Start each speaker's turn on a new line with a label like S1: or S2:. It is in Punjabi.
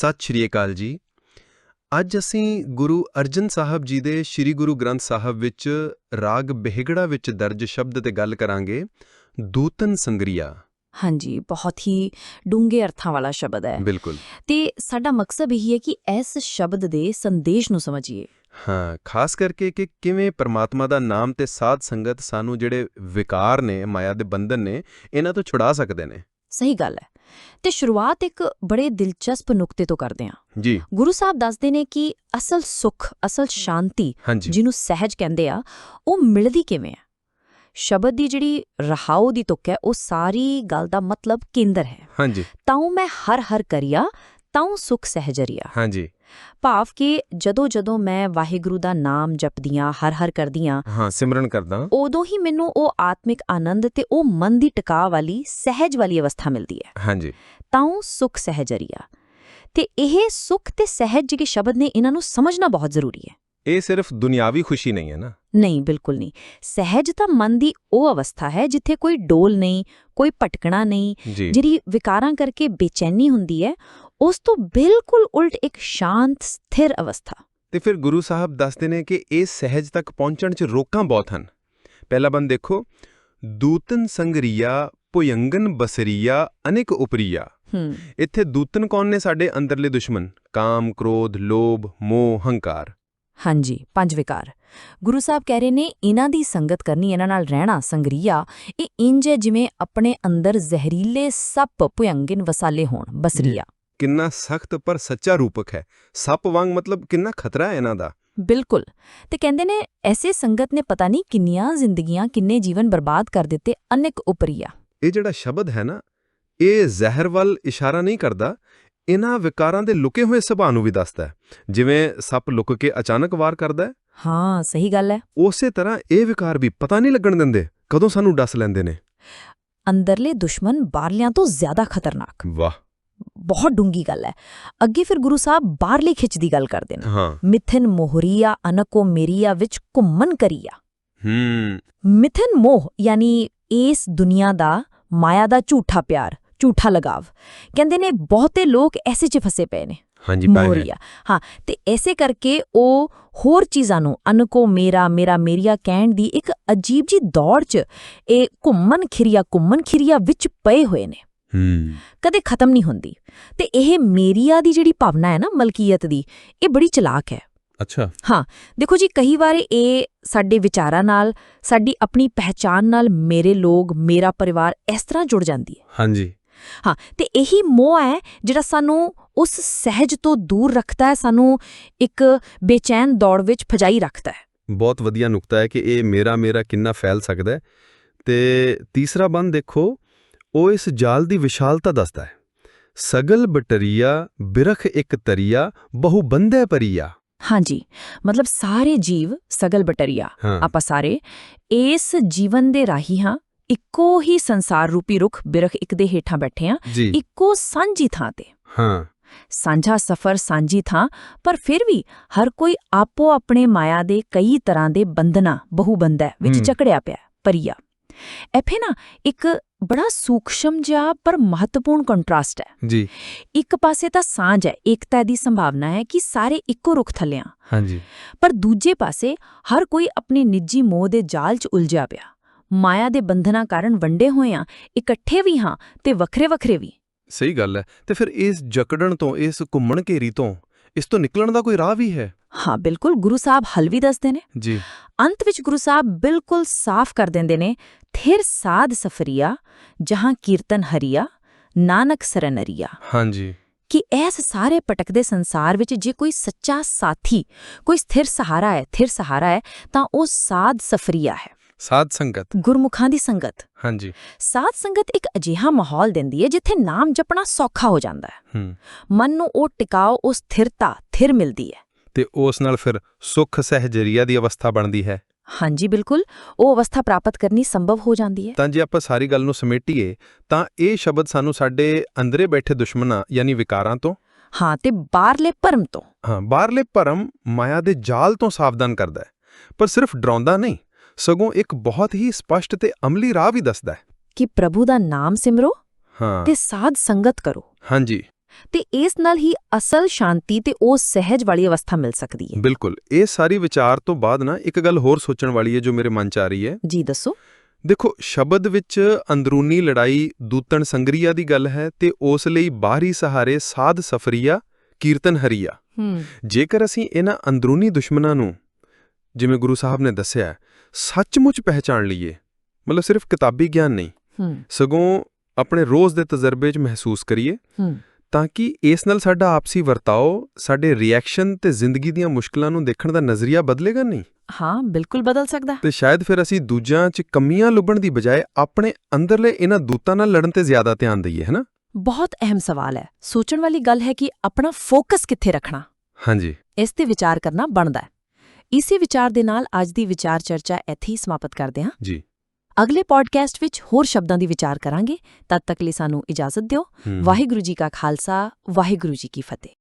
S1: ਸਤਿ ਸ਼੍ਰੀ ਅਕਾਲ ਜੀ। ਅੱਜ ਅਸੀਂ ਗੁਰੂ ਅਰਜਨ ਸਾਹਿਬ ਜੀ ਦੇ ਸ੍ਰੀ ਗੁਰੂ ਗ੍ਰੰਥ ਸਾਹਿਬ ਵਿੱਚ ਰਾਗ ਬਿਹਗੜਾ ਵਿੱਚ ਦਰਜ ਸ਼ਬਦ ਤੇ ਗੱਲ ਕਰਾਂਗੇ ਦੂਤਨ ਸੰਗਰੀਆ।
S2: ਹਾਂਜੀ ਬਹੁਤ ਹੀ ਡੂੰਘੇ ਅਰਥਾਂ ਵਾਲਾ ਸ਼ਬਦ ਹੈ।
S1: ਬਿਲਕੁਲ।
S2: ਤੇ ਸਾਡਾ ਮਕਸਦ ਇਹ ਹੈ ਕਿ ਇਸ ਸ਼ਬਦ ਦੇ ਸੰਦੇਸ਼ ਨੂੰ ਸਮਝੀਏ।
S1: ਹਾਂ ਖਾਸ ਕਰਕੇ ਕਿ ਕਿਵੇਂ ਪਰਮਾਤਮਾ ਦਾ ਨਾਮ ਤੇ ਸਾਧ ਸੰਗਤ ਸਾਨੂੰ ਜਿਹੜੇ ਵਿਕਾਰ ਨੇ ਮਾਇਆ ਦੇ ਬੰਧਨ ਨੇ ਇਹਨਾਂ ਤੋਂ ਛੁਡਾ ਸਕਦੇ ਨੇ।
S2: ਸਹੀ ਗੱਲ ਹੈ। ਤੇ ਸ਼ੁਰੂਆਤ ਇੱਕ ਬੜੇ ਦਿਲਚਸਪ ਨੁਕਤੇ ਤੋਂ ਕਰਦੇ ਹਾਂ।
S1: ਜੀ।
S2: ਗੁਰੂ ਸਾਹਿਬ ਦੱਸਦੇ ਨੇ ਕਿ ਅਸਲ ਸੁੱਖ ਅਸਲ ਸ਼ਾਂਤੀ ਜਿਹਨੂੰ ਸਹਿਜ ਕਹਿੰਦੇ ਆ ਉਹ ਮਿਲਦੀ ਕਿਵੇਂ ਹੈ ਸ਼ਬਦ ਦੀ ਜਿਹੜੀ ਰਹਾਉ ਦੀ ਤੁਕ ਹੈ ਉਹ ਸਾਰੀ ਗੱਲ ਦਾ ਮਤਲਬ ਕੇਂਦਰ ਹੈ।
S1: ਹਾਂਜੀ।
S2: ਤਾਉ ਮੈਂ ਹਰ ਹਰ ਕਰਿਆ ਤਾਉ ਸੁਖ ਸਹਿਜਰੀਆ।
S1: ਹਾਂਜੀ।
S2: ਭਾਵ ਕਿ ਜਦੋਂ ਜਦੋਂ ਮੈਂ ਵਾਹਿਗੁਰੂ ਦਾ ਨਾਮ ਜਪਦੀਆਂ ਹਰ ਹਰ ਕਰਦੀਆਂ
S1: ਹਾਂ ਸਿਮਰਨ ਕਰਦਾ।
S2: ਉਦੋਂ ਹੀ ਮੈਨੂੰ ਉਹ ਆਤਮਿਕ ਆਨੰਦ ਤੇ ਉਹ ਮਨ ਦੀ ਟਿਕਾ ਵਾਲੀ ਸਹਿਜ ਵਾਲੀ ਅਵਸਥਾ ਮਿਲਦੀ ਹੈ।
S1: ਹਾਂਜੀ।
S2: ਤਾਉ ਸੁਖ ਸਹਿਜਰੀਆ। ਤੇ ਇਹ ਸੁਖ ਤੇ ਸਹਿਜ ਜਿਹੜੇ ਸ਼ਬਦ ਨੇ ਇਹਨਾਂ ਨੂੰ ਸਮਝਣਾ ਬਹੁਤ ਜ਼ਰੂਰੀ ਹੈ।
S1: ਇਹ ਸਿਰਫ ਦੁਨਿਆਵੀ ਖੁਸ਼ੀ ਨਹੀਂ ਹੈ ਨਾ?
S2: ਨਹੀਂ ਬਿਲਕੁਲ ਨਹੀਂ। ਸਹਿਜ ਤਾਂ ਮਨ ਦੀ ਉਹ ਅਵਸਥਾ ਹੈ ਜਿੱਥੇ ਕੋਈ ਡੋਲ ਨਹੀਂ ਕੋਈ ਭਟਕਣਾ ਨਹੀਂ ਜਿਹੜੀ ਵਿਕਾਰਾਂ ਕਰਕੇ ਬੇਚੈਨੀ ਹੁੰਦੀ ਹੈ ਉਸ ਤੋਂ ਬਿਲਕੁਲ ਉਲਟ ਇੱਕ ਸ਼ਾਂਤ ਸਥਿਰ ਅਵਸਥਾ।
S1: ਤੇ ਫਿਰ ਗੁਰੂ ਸਾਹਿਬ ਦੱਸਦੇ ਨੇ ਕਿ ਇਹ ਸਹਿਜ ਤੱਕ ਪਹੁੰਚਣ 'ਚ ਰੋਕਾਂ ਬਹੁਤ ਹਨ। ਪਹਿਲਾ ਬੰਦ ਦੇਖੋ ਦੂਤਨ ਸੰਗਰੀਆ ਭੁਯੰਗਨ ਬਸਰੀਆ ਅਨੇਕ ਉਪਰੀਆ। ਇੱਥੇ ਦੂਤਨ ਕੌਣ ਨੇ ਸਾਡੇ ਅੰਦਰਲੇ ਦੁਸ਼ਮਨ? ਕਾਮ ਕ੍ਰੋਧ ਲੋਭ ਮੋਹ ਹੰਕਾਰ।
S2: ਹਾਂਜੀ ਪੰਜ ਵਿਕਾਰ। ਗੁਰੂ ਸਾਹਿਬ ਕਹਿ ਰਹੇ ਨੇ ਇਹਨਾਂ ਦੀ ਸੰਗਤ ਕਰਨੀ ਇਹਨਾਂ ਨਾਲ ਰਹਿਣਾ ਸੰਗਰੀਆ ਇਹ ਇੰਜ ਹੈ ਜਿਵੇਂ ਆਪਣੇ ਅੰਦਰ ਜ਼ਹਿਰੀਲੇ ਸੱਪ ਭੁਯੰਗਿਨ ਵਸਾਲੇ ਹੋਣ ਬਸਰੀਆ।
S1: ਕਿੰਨਾ ਸਖਤ ਪਰ ਸੱਚਾ ਰੂਪਕ ਹੈ। ਸੱਪ ਵਾਂਗ ਮਤਲਬ ਕਿੰਨਾ ਖਤਰਾ ਹੈ ਇਹਨਾਂ ਦਾ।
S2: ਬਿਲਕੁਲ। ਤੇ ਕਹਿੰਦੇ ਨੇ ਐਸੇ ਸੰਗਤ ਨੇ ਪਤਾ ਨਹੀਂ ਕਿੰਨੀਆਂ ਜ਼ਿੰਦਗੀਆਂ ਕਿੰਨੇ ਜੀਵਨ ਬਰਬਾਦ ਕਰ ਦਿੱਤੇ ਅਨੇਕ ਉਪਰੀਆ
S1: ਇਹ ਜਿਹੜਾ ਸ਼ਬਦ ਹੈ ਨਾ ਇਹ ਜ਼ਹਿਰ ਵੱਲ ਇਸ਼ਾਰਾ ਨਹੀਂ ਕਰਦਾ। ਇਹਨਾਂ ਵਿਕਾਰਾਂ ਦੇ ਲੁਕੇ ਹੋਏ ਸੁਭਾਅ ਨੂੰ ਵੀ ਦੱਸਦਾ ਹੈ। ਜਿਵੇਂ ਸੱਪ ਲੁਕ ਕੇ ਅਚਾਨਕ ਵਾਰ ਕਰਦਾ ਹੈ।
S2: ਹਾਂ ਸਹੀ ਗੱਲ ਹੈ।
S1: ਉਸੇ ਤਰ੍ਹਾਂ ਇਹ ਵਿਕਾਰ ਵੀ ਪਤਾ ਨਹੀਂ ਲੱਗਣ ਦਿੰਦੇ ਕਦੋਂ ਸਾਨੂੰ ਡਸ ਲੈਂਦੇ ਨੇ।
S2: ਅੰਦਰਲੇ ਦੁਸ਼ਮਨ ਬਾਹਰਲਿਆਂ ਤੋਂ ਜ਼ਿਆਦਾ ਖਤਰਨਾਕ।
S1: ਵਾਹ।
S2: ਬਹੁਤ ਡੂੰਗੀ ਗੱਲ ਹੈ। ਅੱਗੇ ਫਿਰ ਗੁਰੂ ਸਾਹਿਬ ਬਾਹਰਲੀ ਖਿੱਚ ਦੀ ਗੱਲ ਕਰਦੇ ਨੇ। ਮਿਥਨ ਮੋਹਰੀਆ ਅਨਕੋ ਮੇਰੀਆ ਵਿੱਚ ਘੁੰਮਨ ਕਰੀਆ।
S1: ਹੂੰ।
S2: ਮਿਥਨ ਮੋਹ ਯਾਨੀ ਇਸ ਦੁਨੀਆ ਦਾ ਮਾਇਆ ਦਾ ਝੂਠਾ ਪਿਆਰ ਝੂਠਾ ਲਗਾਵ। ਕਹਿੰਦੇ ਨੇ ਬਹੁਤੇ ਲੋਕ ਐਸੇ 'ਚ ਫਸੇ ਪਏ ਨੇ।
S1: ਹਾਂਜੀ ਪਾਏ ਹੈ।
S2: ਮੋਹਰੀਆ। ਹਾਂ ਤੇ ਐਸੇ ਕਰਕੇ ਉਹ ਹੋਰ ਚੀਜ਼ਾਂ ਨੂੰ ਅਨਕੋ ਮੇਰਾ ਮੇਰਾ ਮੇਰੀਆ ਕਹਿਣ ਦੀ ਇੱਕ ਅਜੀਬ ਜੀ ਦੌੜ 'ਚ ਇਹ ਘੁੰਮਨ ਖਿਰੀਆ ਘੁੰਮਨ ਖਿਰੀਆ ਵਿੱਚ ਪਏ ਹੋਏ ਨੇ। ਕਦੇ ਖਤਮ ਨਹੀਂ ਹੁੰਦੀ। ਤੇ ਇਹ ਮੇਰੀਆ ਦੀ ਜਿਹੜੀ ਭਾਵਨਾ ਹੈ ਨਾ ਮਲਕੀਅਤ ਦੀ ਇਹ ਬੜੀ ਚਲਾਕ ਹੈ।
S1: ਅੱਛਾ।
S2: ਹਾਂ ਦੇਖੋ ਜੀ ਕਈ ਵਾਰ ਇਹ ਸਾਡੇ ਵਿਚਾਰਾਂ ਨਾਲ ਸਾਡੀ ਆਪਣੀ ਪਹਿਚਾਨ ਨਾਲ ਮੇਰੇ ਲੋਕ ਮੇਰਾ ਪਰਿਵਾਰ ਇਸ ਤਰ੍ਹਾਂ ਜੁੜ ਜਾਂਦੀ ਹੈ।
S1: ਹਾਂਜੀ।
S2: ਹਾਂ ਤੇ ਇਹੀ ਮੋਹ ਹੈ ਜਿਹੜਾ ਸਾਨੂੰ ਉਸ ਸਹਿਜ ਤੋਂ ਦੂਰ ਰੱਖਦਾ ਹੈ ਸਾਨੂੰ ਇੱਕ ਬੇਚੈਨ ਦੌੜ ਵਿੱਚ ਫਜਾਈ ਰੱਖਦਾ ਹੈ।
S1: ਬਹੁਤ ਵਧੀਆ ਨੁਕਤਾ ਹੈ ਕਿ ਇਹ ਮੇਰਾ ਮੇਰਾ ਕਿੰਨਾ ਫੈਲ ਸਕਦਾ ਹੈ। ਤੇ ਤੀਸਰਾ ਬੰਦ ਦੇਖੋ ਉਹ ਇਸ ਜਾਲ ਦੀ ਵਿਸ਼ਾਲਤਾ ਦੱਸਦਾ ਹੈ। ਸਗਲ ਬਟਰੀਆ ਬਿਰਖ ਇੱਕ ਤਰੀਆ ਬਹੁ ਬੰਦੇ ਪਰੀਆ।
S2: ਹਾਂਜੀ ਮਤਲਬ ਸਾਰੇ ਜੀਵ ਸਗਲ ਬਟਰੀਆ। ਆਪਾਂ ਸਾਰੇ ਇਸ ਜੀਵਨ ਦੇ ਰਾਹੀ ਹਾਂ ਇੱਕੋ ਹੀ ਸੰਸਾਰ ਰੂਪੀ ਰੁੱਖ ਬਿਰਖ ਇੱਕ ਦੇ ਹੇਠਾਂ ਬੈਠੇ ਹਾਂ
S1: ਜੀ।
S2: ਇੱਕੋ ਸਾਂਝੀ ਥਾਂ ਤੇ।
S1: ਹਾਂ।
S2: ਸਾਂਝਾ ਸਫ਼ਰ ਸਾਂਝੀ ਥਾਂ ਪਰ ਫਿਰ ਵੀ ਹਰ ਕੋਈ ਆਪੋ ਆਪਣੇ ਮਾਇਆ ਦੇ ਕਈ ਤਰ੍ਹਾਂ ਦੇ ਬੰਧਨਾ ਬਹੁਬੰਧੈ ਵਿੱਚ
S1: ਹਮ।
S2: ਜਕੜਿਆ ਪਿਆ ਪਰੀਆ। ਐਫੇ ਨਾ ਇੱਕ ਬੜਾ ਸੂਖਸ਼ਮ ਜਿਹਾ ਪਰ ਮਹੱਤਵਪੂਰਨ ਕੰਟਰਾਸਟ ਹੈ।
S1: ਜੀ।
S2: ਇੱਕ ਪਾਸੇ ਤਾਂ ਸਾਂਝ ਹੈ ਏਕਤਾ ਦੀ ਸੰਭਾਵਨਾ ਹੈ ਕਿ ਸਾਰੇ ਇੱਕੋ ਰੁੱਖ ਥੱਲੇ ਹਾਂ
S1: ਹਾਂਜੀ।
S2: ਪਰ ਦੂਜੇ ਪਾਸੇ ਹਰ ਕੋਈ ਆਪਣੇ ਨਿੱਜੀ ਮੋਹ ਦੇ ਜਾਲ 'ਚ ਉਲਝਿਆ ਪਿਆ। ਮਾਇਆ ਦੇ ਬੰਧਨਾਂ ਕਾਰਨ ਵੰਡੇ ਹੋਏ ਹਾਂ ਇਕੱਠੇ ਵੀ ਹਾਂ ਤੇ ਵੱਖਰੇ ਵੱਖਰੇ ਵੀ।
S1: ਸਹੀ ਗੱਲ ਹੈ। ਤੇ ਫਿਰ ਇਸ ਜਕੜਨ ਤੋਂ ਇਸ ਘੁੰਮਣ ਘੇਰੀ ਤੋਂ ਇਸ ਤੋਂ ਨਿਕਲਣ ਦਾ ਕੋਈ ਰਾਹ ਵੀ ਹੈ?
S2: ਹਾਂ ਬਿਲਕੁਲ। ਗੁਰੂ ਸਾਹਿਬ ਹਲ ਵੀ ਦੱਸਦੇ ਨੇ।
S1: ਜੀ।
S2: ਅੰਤ ਵਿੱਚ ਗੁਰੂ ਸਾਹਿਬ ਬਿਲਕੁਲ ਸਾਫ਼ ਕਰ ਦਿੰਦੇ ਨੇ ਥਿਰ ਸਾਧ ਸਫਰੀਆ ਜਹਾਂ ਕੀਰਤਨ ਹਰੀਆ ਨਾਨਕ ਸਰਨਰੀਆ
S1: ਹਾਂਜੀ।
S2: ਕਿ ਇਸ ਸਾਰੇ ਭਟਕਦੇ ਸੰਸਾਰ ਵਿੱਚ ਜੇ ਕੋਈ ਸੱਚਾ ਸਾਥੀ ਕੋਈ ਸਥਿਰ ਸਹਾਰਾ ਹੈ ਥਿਰ ਸਹਾਰਾ ਹੈ ਤਾਂ ਉਹ ਸਾਧ ਸਫਰੀਆ ਹੈ।
S1: ਸਾਧ ਸੰਗਤ।
S2: ਗੁਰਮੁਖਾਂ ਦੀ ਸੰਗਤ।
S1: ਹਾਂਜੀ।
S2: ਸਾਧ ਸੰਗਤ ਇੱਕ ਅਜਿਹਾ ਮਾਹੌਲ ਦਿੰਦੀ ਹੈ ਜਿੱਥੇ ਨਾਮ ਜਪਣਾ ਸੌਖਾ ਹੋ ਜਾਂਦਾ ਹੈ।
S1: ਹੂੰ।
S2: ਮਨ ਨੂੰ ਉਹ ਟਿਕਾਓ ਉਹ ਸਥਿਰਤਾ ਥਿਰ ਮਿਲਦੀ ਹੈ।
S1: ਤੇ ਉਸ ਨਾਲ ਫਿਰ ਸੁਖ ਸਹਿਜਰੀਆ ਦੀ ਅਵਸਥਾ ਬਣਦੀ ਹੈ।
S2: ਹਾਂਜੀ ਬਿਲਕੁਲ। ਉਹ ਅਵਸਥਾ ਪ੍ਰਾਪਤ ਕਰਨੀ ਸੰਭਵ ਹੋ ਜਾਂਦੀ ਹੈ।
S1: ਤਾਂ ਜੇ ਆਪਾਂ ਸਾਰੀ ਗੱਲ ਨੂੰ ਸਮੇਟੀਏ ਤਾਂ ਇਹ ਸ਼ਬਦ ਸਾਨੂੰ ਸਾਡੇ ਅੰਦਰੇ ਬੈਠੇ ਦੁਸ਼ਮਣਾਂ ਯਾਨੀ ਵਿਕਾਰਾਂ ਤੋਂ
S2: ਹਾਂ ਤੇ ਬਾਹਰਲੇ ਭਰਮ ਤੋਂ।
S1: ਹਾਂ ਬਾਹਰਲੇ ਭਰਮ ਮਾਇਆ ਦੇ ਜਾਲ ਤੋਂ ਸਾਵਧਾਨ ਕਰਦਾ ਹੈ। ਪਰ ਸਿਰਫ ਡਰਾਉਂਦਾ ਨਹੀਂ ਸਗੋਂ ਇੱਕ ਬਹੁਤ ਹੀ ਸਪਸ਼ਟ ਤੇ ਅਮਲੀ ਰਾਹ ਵੀ ਦੱਸਦਾ ਹੈ।
S2: ਕਿ ਪ੍ਰਭੂ ਦਾ ਨਾਮ ਸਿਮਰੋ
S1: ਹਾਂ।
S2: ਤੇ ਸਾਧ ਸੰਗਤ ਕਰੋ।
S1: ਹਾਂਜੀ।
S2: ਤੇ ਇਸ ਨਾਲ ਹੀ ਅਸਲ ਸ਼ਾਂਤੀ ਤੇ ਉਹ ਸਹਿਜ ਵਾਲੀ ਅਵਸਥਾ ਮਿਲ ਸਕਦੀ ਹੈ।
S1: ਬਿਲਕੁਲ। ਇਹ ਸਾਰੀ ਵਿਚਾਰ ਤੋਂ ਬਾਅਦ ਨਾ ਇੱਕ ਗੱਲ ਹੋਰ ਸੋਚਣ ਵਾਲੀ ਹੈ ਜੋ ਮੇਰੇ ਮਨ 'ਚ ਆ ਰਹੀ ਹੈ।
S2: ਜੀ ਦੱਸੋ।
S1: ਦੇਖੋ ਸ਼ਬਦ ਵਿੱਚ ਅੰਦਰੂਨੀ ਲੜਾਈ ਦੂਤਣ ਸੰਗਰੀਆ ਦੀ ਗੱਲ ਹੈ ਤੇ ਉਸ ਲਈ ਬਾਹਰੀ ਸਹਾਰੇ ਸਾਧ ਸਫਰੀਆ ਕੀਰਤਨ ਹਰੀਆ। ਜੇਕਰ ਅਸੀਂ ਇਹਨਾਂ ਅੰਦਰੂਨੀ ਦੁਸ਼ਮਣਾਂ ਨੂੰ ਜਿਵੇਂ ਗੁਰੂ ਸਾਹਿਬ ਨੇ ਦੱਸਿਆ ਸੱਚਮੁੱਚ ਪਹਿਚਾਨ ਲਈਏ ਮਤਲਬ ਸਿਰਫ ਕਿਤਾਬੀ ਗਿਆਨ ਨਹੀਂ ਸਗੋਂ ਆਪਣੇ ਰੋਜ਼ ਦੇ ਤਜਰਬੇ 'ਚ ਮਹਿਸੂਸ ਕਰੀਏ ਤਾਂ ਕਿ ਇਸ ਨਾਲ ਸਾਡਾ ਆਪਸੀ ਵਰਤਾਓ ਸਾਡੇ ਰਿਐਕਸ਼ਨ ਤੇ ਜ਼ਿੰਦਗੀ ਦੀਆਂ ਮੁਸ਼ਕਲਾਂ ਨੂੰ ਦੇਖਣ ਦਾ ਨਜ਼ਰੀਆ ਬਦਲੇਗਾ ਨਹੀਂ?
S2: ਹਾਂ ਬਿਲਕੁਲ ਬਦਲ ਸਕਦਾ।
S1: ਤੇ ਸ਼ਾਇਦ ਫਿਰ ਅਸੀਂ ਦੂਜਿਆਂ 'ਚ ਕਮੀਆਂ ਲੱਭਣ ਦੀ ਬਜਾਏ ਆਪਣੇ ਅੰਦਰਲੇ ਇਹਨਾਂ ਦੂਤਾਂ ਨਾਲ ਲੜਨ ਤੇ ਜ਼ਿਆਦਾ ਧਿਆਨ ਦਈਏ ਹੈਨਾ
S2: ਬਹੁਤ ਅਹਿਮ ਸਵਾਲ ਹੈ। ਸੋਚਣ ਵਾਲੀ ਗੱਲ ਹੈ ਕਿ ਆਪਣਾ ਫੋਕਸ ਕਿੱਥੇ ਰੱਖਣਾ?
S1: ਹਾਂਜੀ।
S2: ਇਸ ਤੇ ਵਿਚਾਰ ਕਰਨਾ ਬਣਦਾ ਹੈ। ਇਸੇ ਵਿਚਾਰ ਦੇ ਨਾਲ ਅੱਜ ਦੀ ਵਿਚਾਰ ਚਰਚਾ ਇੱਥੇ ਹੀ ਸਮਾਪਤ ਕਰਦੇ ਹਾਂ।
S1: ਜੀ।
S2: ਅਗਲੇ ਪੋਡਕਾਸਟ ਵਿੱਚ ਹੋਰ ਸ਼ਬਦਾਂ ਦੀ ਵਿਚਾਰ ਕਰਾਂਗੇ। ਤਦ ਤੱਕ ਲਈ ਸਾਨੂੰ ਇਜਾਜ਼ਤ ਦਿਓ। ਵਾਹਿਗੁਰੂ ਜੀ ਕਾ ਖਾਲਸਾ ਵਾਹਿਗੁਰੂ ਜੀ ਕੀ ਫਤਿਹ।